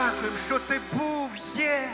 дякуємо, що ти був, є.